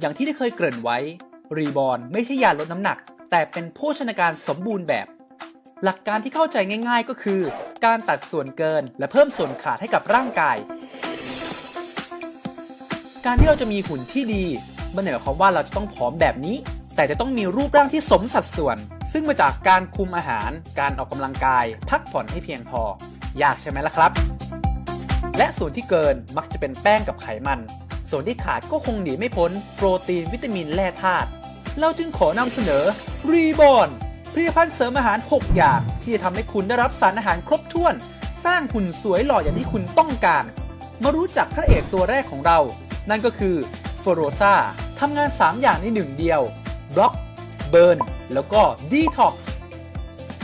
อย่างที่ได้เคยเกริ่นไว้ รีบอ n ไม่ใช่ยาลดน้ำหนัก แต่เป็นโภชนาการสมบูรณ์แบบ หลักการที่เข้าใจง่าย ๆ ก็คือ การตัดส่วนเกินและเพิ่มส่วนขาดให้กับร่างกาย การที่เราจะมีหุ่นที่ดีไม่ได้หมายความว่าเราจะต้องผอมแบบนี้ แต่จะต้องมีรูปร่างที่สมสัดส่วน ซึ่งมาจากการคุมอาหาร การออกกำลังกาย พักผ่อนให้เพียงพอ ยากใช่ไหมล่ะครับ และส่วนที่เกินมักจะเป็นแป้งกับไขมัน ส่วนที่ขาดก็คงหนีไม่พ้นโปรตีนวิตามินแร่ธาตุเราจึงขอนำเสนอรีบอนผลิตภัณฑ์เสริมอาหาร 6 อย่าง ที่จะทำให้คุณได้รับสารอาหารครบถ้วน สร้างหุ่นสวยหล่ออย่างที่คุณต้องการ มารู้จักพระเอกตัวแรกของเรา นั่นก็คือโฟโรซาทำงาน 3 อย่างในหนึ่งเดียวบล็อกเบิร์นแล้วก็ดีท็อกซ์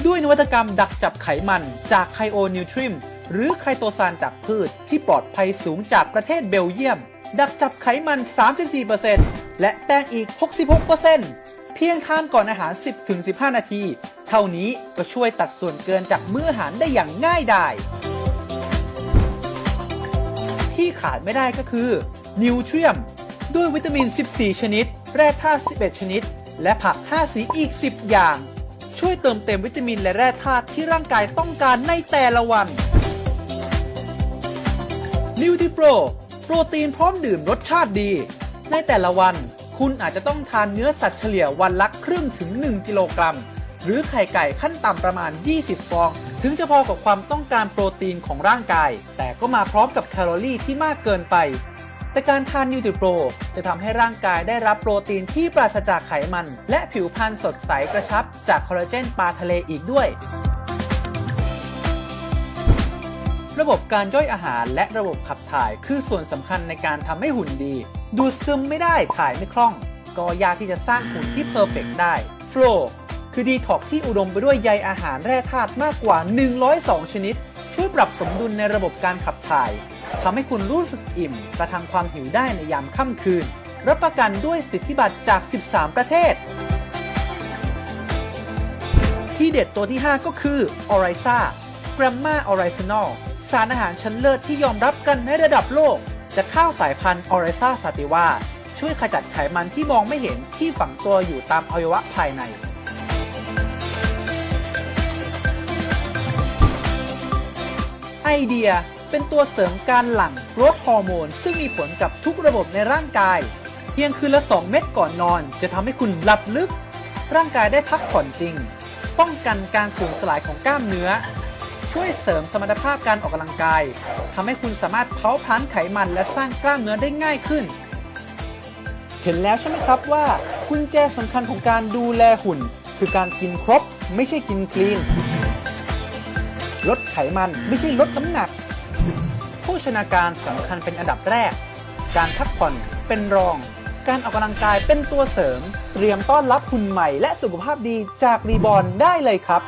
ด้วยนวัตกรรมดักจับไขมันจากไคโอนิวทริม หรือไคโตซานจากพืชที่ปลอดภัยสูงจากประเทศเบลเยียม ดักจับไขมัน 34%และแป้งอีก 66%เพียงทานก่อนอาหาร 10-15 นาที เท่านี้ก็ช่วยตัดส่วนเกินจากมื้ออาหารได้อย่างง่ายดายที่ขาดไม่ได้ก็คือนิวเทรียมด้วยวิตามิน 14 ชนิด แร่ธาตุ 11 ชนิด และผัก 5 สีอีก 10 อย่าง ช่วยเติมเต็มวิตามินและแร่ธาตุที่ร่างกายต้องการในแต่ละวัน n u t r i p r o โปรตีนพร้อมดื่มรสชาติดี ในแต่ละวัน คุณอาจจะต้องทานเนื้อสัตว์เฉลี่ยวันละครึ่งถึง 1 กิโลกรัม หรือไข่ไก่ขั้นต่ำประมาณ 20 ฟอง ถึงจะพอกับความต้องการโปรตีนของร่างกาย แต่ก็มาพร้อมกับแคลอรี่ที่มากเกินไป แต่การทานนิวทริโปรจะทำให้ร่างกายได้รับโปรตีนที่ปราศจากไขมัน และผิวพรรณสดใสกระชับ จากคอลลาเจนปลาทะเลอีกด้วย ระบบการย่อยอาหารและระบบขับถ่ายคือส่วนสำคัญในการทำให้หุ่นดี ดูดซึมไม่ได้ถ่ายไม่คล่อง ก็ยากที่จะสร้างหุ่นที่เพอร์เฟกได้ Flow คือดีท็อกที่อุดมไปด้วยใยอาหารแร่ธาตุมากกว่า 102 ชนิด ช่วยปรับสมดุลในระบบการขับถ่ายทำให้คุณรู้สึกอิ่มประทังความหิวได้ในยามค่ำคืน รับประกันด้วยสิทธิบัตรจาก 13 ประเทศ ที่เด็ดตัวที่ 5 ก็คือ o r i z a Gramma Original สารอาหารชั้นเลิศที่ยอมรับกันในระดับโลกจะข้าวสายพันธุ์ o r i z a Sativa ช่วยขจัดไขมันที่มองไม่เห็นที่ฝังตัวอยู่ตามอวัยวะภายใน ไอเดียเป็นตัวเสริมการหลั่งโกรทฮอร์โมน ซึ่งมีผลกับทุกระบบในร่างกาย เพียงคืนละ 2 เม็ดก่อนนอน จะทำให้คุณหลับลึก ร่างกายได้พักผ่อนจริง ป้องกันการสูญสลายของกล้ามเนื้อ ช่วยเสริมสมรรถภาพการออกกำลังกายทำให้คุณสามารถเผาผลาญไขมันและสร้างกล้ามเนื้อได้ง่ายขึ้น เห็นแล้วใช่ไหมครับว่ากุญแจสำคัญของการดูแลหุ่น คือการกินครบไม่ใช่กินคลีน ลดไขมันไม่ใช่ลดน้ำหนักโภชนาการสำคัญเป็นอันดับแรก การพักผ่อนเป็นรอง การออกกำลังกายเป็นตัวเสริม เตรียมต้อนรับหุ่นใหม่และสุขภาพดีจากรีบอ n ได้เลยครับ